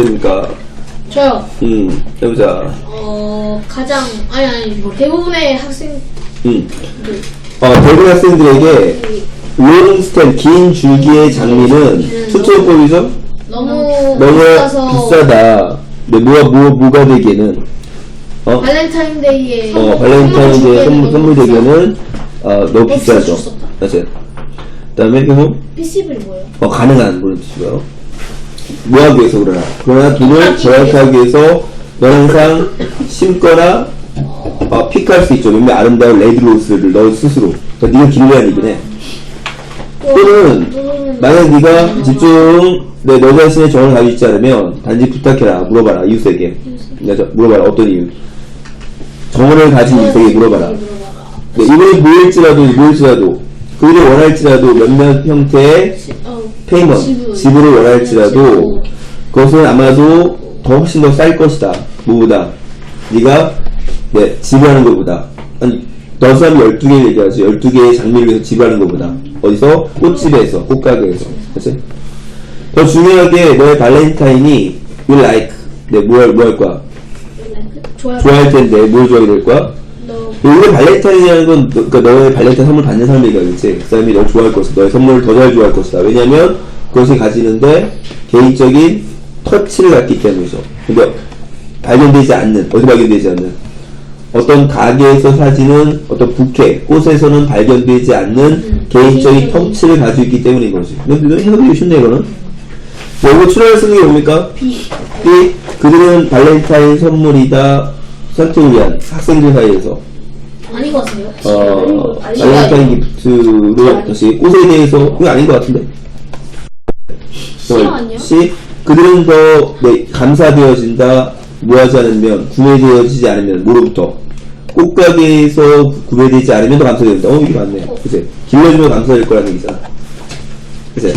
그러니까. 저요. 음 해보자. 어 가장 아니 아니 뭐 대부분의 학생 음. 어, 대부분 학생들에게 롱스템 긴 줄기의 장미는 추천법이죠? 너무 너무 비싸서 비싸다. 근데 뭐가 뭐, 뭐가 되기에는 어, 발렌타인데이에 어 발렌타인데이 선물, 선물 되기에는 어, 너무 어, 비싸죠. 맞아요. 그다음에 계속 PC블이 뭐예요? 어, 가능한 그런 뜻이고요. 뭐 하기 위해서 그러나. 그러나 돈을 하기 절약하기 위해서 넌 항상 심거나 어, 픽할 수 있죠. 몇몇 아름다운 레드로스를 너 스스로. 그러니까 네가 기르려는 얘기네. 또는 만약 네가 집중 내 너 자신의 정을 가지고 있지 않으면 단지 부탁해라 물어봐라 이웃에게 내가 물어봐라 어떤 이유 정을 가진 이웃에게 물어봐라 네, 이번에 뭐일지라도 뭐일지라도 그들이 원할지라도 몇몇 형태의 어, 페이먼, 지불. 지불을 원할지라도. 그것은 아마도 더 훨씬 더 쌀 것이다. 뭐보다 네가 네, 지불하는 것보다 아니 너 사람이 12개 얘기하지 12개의 장미를 위해서 지불하는 것보다 어디서? 꽃집에서 꽃가게에서 그치? 더 중요하게 너의 발렌타인이 you like 네, 뭐할, 뭐할 거야? 좋아할 텐데 뭘 좋아하게 될 거야? 너 이게 발렌타인이라는 건, 너- 그러니까 너의 발렌타인 선물 받는 사람 얘기하겠지. 그 사람이 널 좋아할 것이다. 너의 선물을 더 잘 좋아할 것이다. 왜냐면, 그것이 가지는데, 개인적인 터치를 갖기 때문이죠. 그러니까, 발견되지 않는, 어디 발견되지 않는, 어떤 가게에서 사지는 어떤 부케, 꽃에서는 발견되지 않는 개인적인 터치를 가지고 있기 때문인 거지. 근데 해석이 쉽네, 이거는. 뭐, 이거 출연을 쓰는 게 뭡니까? B B. 그들은 발렌타인 선물이다. 위한 학생들 사이에서. 아닌 것 같은데요? 어, 아니, 발렌타인 기프트로 다시 꽃에 대해서 그게 아닌 것 같은데. C 아니야? C. 그들은 더 네, 감사되어진다. 뭐하지 않으면 구매되어지지 않으면 뭐로부터 꽃가게에서 구- 구매되지 않으면 더 감사된다. 어 이게 맞네. 그치? 길러주면 감사될 거라는 얘기잖아. 그치?